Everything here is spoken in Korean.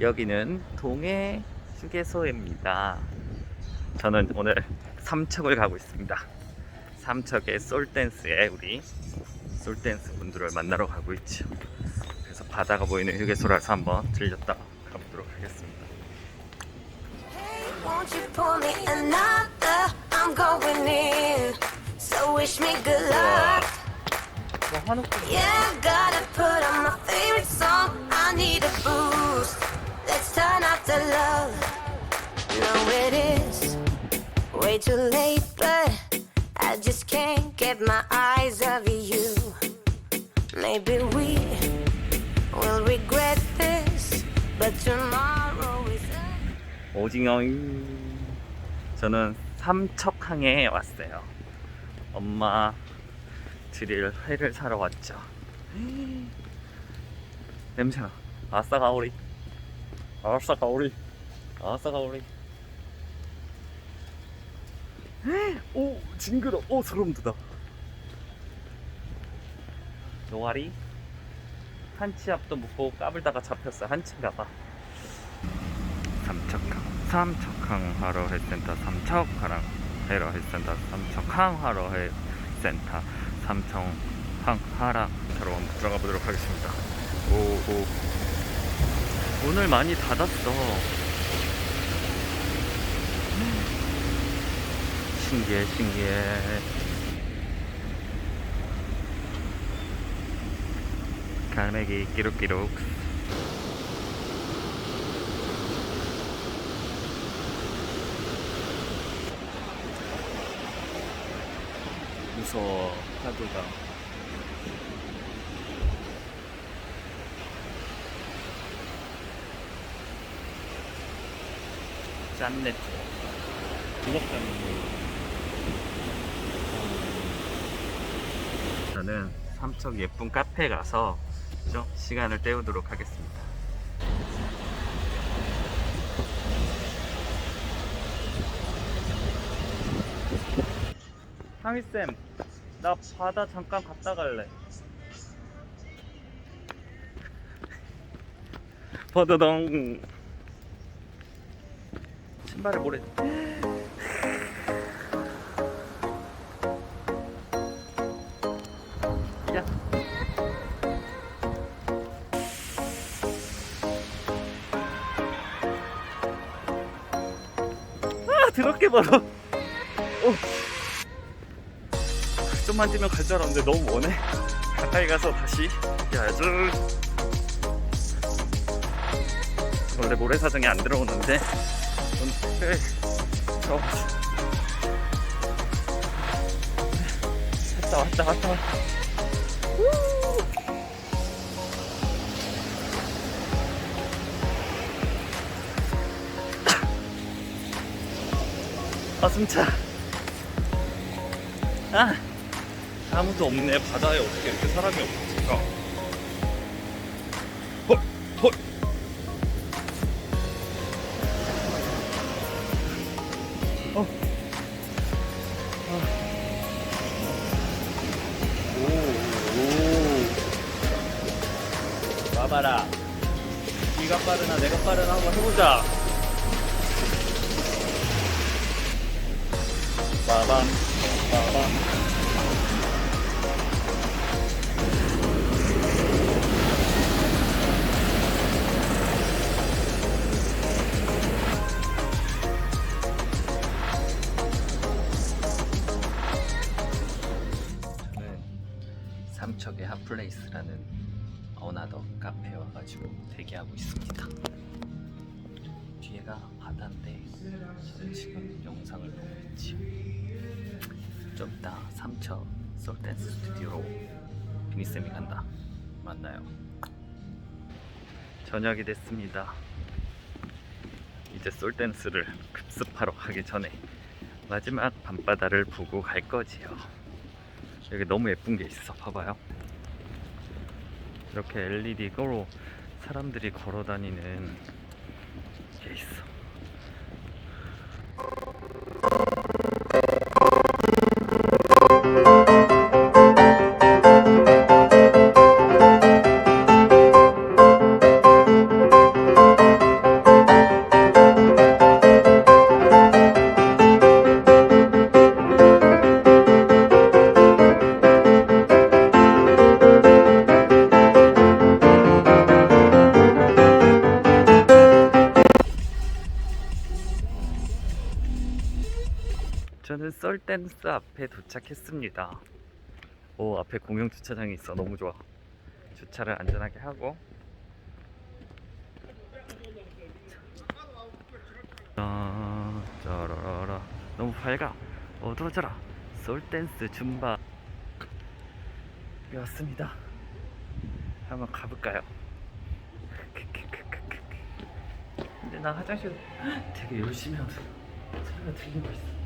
여기는 동해 휴게소입니다. 저는 오늘 삼척을 가고 있습니다. 삼척의 솔댄스에 우리 솔댄스 분들을 만나러 가고 있죠. 그래서 바다가 보이는 휴게소라서 한번 들렸다 가보도록 하겠습니다. Won't you pour the love. No, it is way too late, but I just can't get my eyes off you. Maybe we will regret this, but tomorrow is. A- 오징어 저는 삼척항에 왔어요 엄마 드릴 회를 사러 왔죠 냄새나 아싸 가오리 아싸 가오리. 아싸 가오리. 오 징그러. 오 소름 돋아. 노아리? 한치 앞도 못 보고 까불다가 잡혔어. 한치인가 봐. 삼척항 삼척항 하러 헬센터 삼척항 하러 헬센터 삼척항 하러 헬센터 삼척항 하라 바로 한번 들어가 보도록 하겠습니다. 오오 오늘 많이 닫았어. 신기해 신기해. 갈매기 끼룩끼룩. 무서워 파도가 짠내 무섭다는 저는 삼척 예쁜 카페 가서 좀 시간을 때우도록 하겠습니다. 상희쌤 나 바다 잠깐 갔다 갈래. 버드덩 신발을 모래 야 아, 더럽게 벌어. 오. 좀만 뛰면 갈 줄 알았는데 너무 머네. 가까이 가서 다시 야야죠. 원래 모래사장에 안 들어오는데 오늘 저 왔다 왔다 왔다 왔다. 아 숨차. 아 아무도 없네 바다에 어떻게 이렇게 사람이 없을까? 오. 와봐라. 네가 빠르나 내가 빠르나 한번 해보자. 빠밤, 빠밤. 저는 삼척의 핫플레이스라는 어나더 카페에 와가지고 대기하고 있습니다. 뒤에가 바다인데 저는 지금 영상을 보고 있지. 좀 이따 삼척 솔댄스 스튜디오로 비니쌤이 간다. 만나요. 저녁이 됐습니다. 이제 솔댄스를 급습하러 가기 전에 마지막 밤바다를 보고 갈 거지요. 여기 너무 예쁜 게 있어. 봐봐요. 이렇게 LED로 사람들이 걸어 다니는 게 있어. 저는 썰댄스 앞에 도착했습니다. 오 앞에 공영 주차장이 있어. 너무 좋아. 주차를 안전하게 하고. 아, 짜라라라 너무 밝아. 어두워져라. 솔댄스 줌바. 왔습니다. 한번 가볼까요? 근데 나 화장실 되게 열심히 하는 소리가 들리고 있어